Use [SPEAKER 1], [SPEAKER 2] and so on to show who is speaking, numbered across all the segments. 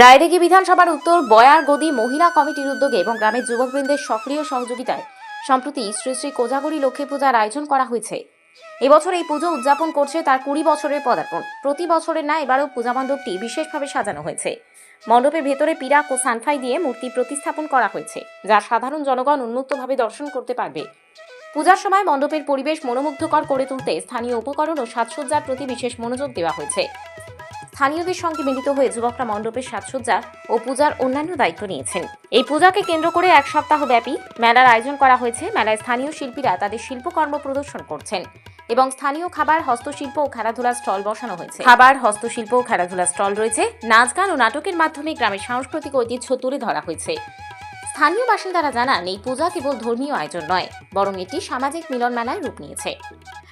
[SPEAKER 1] রায়দিঘি বিধানসভার উত্তর বয়ার গদি মহিলা কমিটির উদ্যোগে এবং গ্রামের যুবকবৃন্দের সক্রিয় সহযোগিতায় সম্প্রতি শ্রী শ্রী কোজাগরী লক্ষ্মী পূজার আয়োজন করা হয়েছে। এবছর এই পুজো উদযাপন করছে তার কুড়ি বছরের পদার্পণ। প্রতি বছরের না এবারও পূজা মণ্ডপটি বিশেষভাবে সাজানো হয়েছে। মণ্ডপের ভেতরে পিরাক ও সানফাই দিয়ে মূর্তি প্রতিস্থাপন করা হয়েছে, যা সাধারণ জনগণ উন্মুক্তভাবে দর্শন করতে পারবে। পূজার সময় মণ্ডপের পরিবেশ মনোমুগ্ধকর করে তুলতে স্থানীয় উপকরণ ও সাজসজ্জার প্রতি বিশেষ মনোযোগ দেওয়া হয়েছে। স্থানীয়দের সঙ্গে মিলিত হয়ে যুবকরা মণ্ডপের সাজসজ্জা ও পূজার অন্যান্য দায়িত্ব নিয়েছেন। এই পূজাকে কেন্দ্র করে এক সপ্তাহ ব্যাপী মেলার আয়োজন করা হয়েছে। মেলায় স্থানীয় শিল্পীরা তাদের শিল্পকর্ম প্রদর্শন করছেন এবং স্থানীয় খাবার, হস্তশিল্প ও খেলাধুলার স্টল বসানো হয়েছে। খাবার, হস্তশিল্প ও খেলাধুলার স্টল রয়েছে। নাচ, গান ও নাটকের মাধ্যমে গ্রামের সাংস্কৃতিক ঐতিহ্য তুলে ধরা হয়েছে। স্থানীয় বাসিন্দারা জানান, এই পূজা কেবল ধর্মীয় আয়োজন নয়, বরং এটি সামাজিক মিলন মেলায় রূপ নিয়েছে।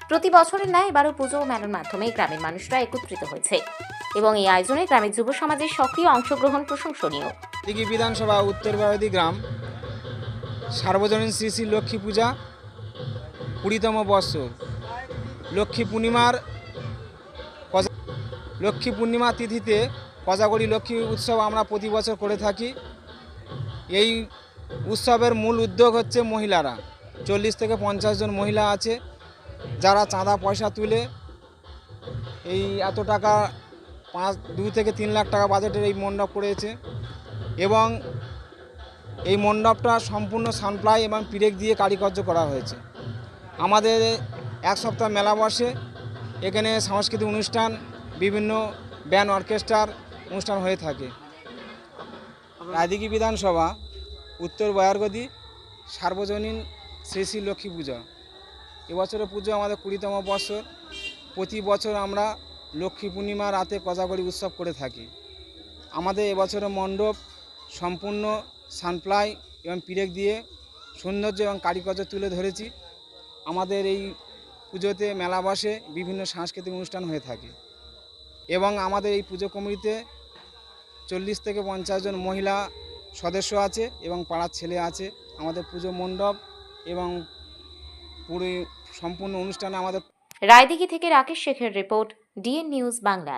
[SPEAKER 1] প্রতি বছরের ন্যায় এবারও পুজো ও মেলার মাধ্যমে গ্রামের মানুষরা একত্রিত হয়েছে। এবং এই আয়োজনে গ্রামের যুব সমাজের সক্রিয় অংশগ্রহণ প্রশংসনীয়।
[SPEAKER 2] দিঘি বিধানসভা উত্তর ভারতী গ্রাম, সার্বজনীন শ্রী শ্রী লক্ষ্মী পূজা, কুড়িতম বৎসর লক্ষ্মী পূর্ণিমার লক্ষ্মী পূর্ণিমা তিথিতে কজাগরি লক্ষ্মী উৎসব আমরা প্রতি বছর করে থাকি। এই উৎসবের মূল উদ্যোগ হচ্ছে মহিলারা। চল্লিশ থেকে পঞ্চাশ জন মহিলা আছে, যারা চাঁদা পয়সা তুলে এই এত টাকা পাঁচ দুই থেকে তিন লাখ টাকা বাজেটের এই মণ্ডপ করেছে এবং এই মণ্ডপটা সম্পূর্ণ সানপ্লাই এবং পিরেক দিয়ে কারিকার্য করা হয়েছে। আমাদের এক সপ্তাহ মেলা বসে, এখানে সাংস্কৃতিক অনুষ্ঠান, বিভিন্ন ব্যান্ড অর্কেস্ট্রার অনুষ্ঠান হয়ে থাকে। রায়দিঘি বিধানসভা, উত্তর বয়ারগদি সার্বজনীন শ্রী শ্রী লক্ষ্মী পূজা। এবছরের পুজো আমাদের কুড়িতম বছর। প্রতি বছর আমরা লক্ষ্মী পূর্ণিমা রাতে কজাগরি উৎসব করে থাকি। আমাদের এবছরের মণ্ডপ সম্পূর্ণ সানপ্লাই এবং পিরেক দিয়ে সৌন্দর্য এবং কারিকর্য তুলে ধরেছি। আমাদের এই পুজোতে মেলা বসে বিভিন্ন সাংস্কৃতিক অনুষ্ঠান হয়ে থাকে এবং আমাদের এই পুজো কমিটিতে চল্লিশ থেকে পঞ্চাশ জন মহিলা সদস্য আছে এবং পাড়ার ছেলে আছে। আমাদের পুজো মণ্ডপ এবং পুরো সম্পূর্ণ অনুষ্ঠানে আমাদের
[SPEAKER 1] রায়দিঘি থেকে রাকেশ শেখের রিপোর্ট ডিএন নিউজ বাংলা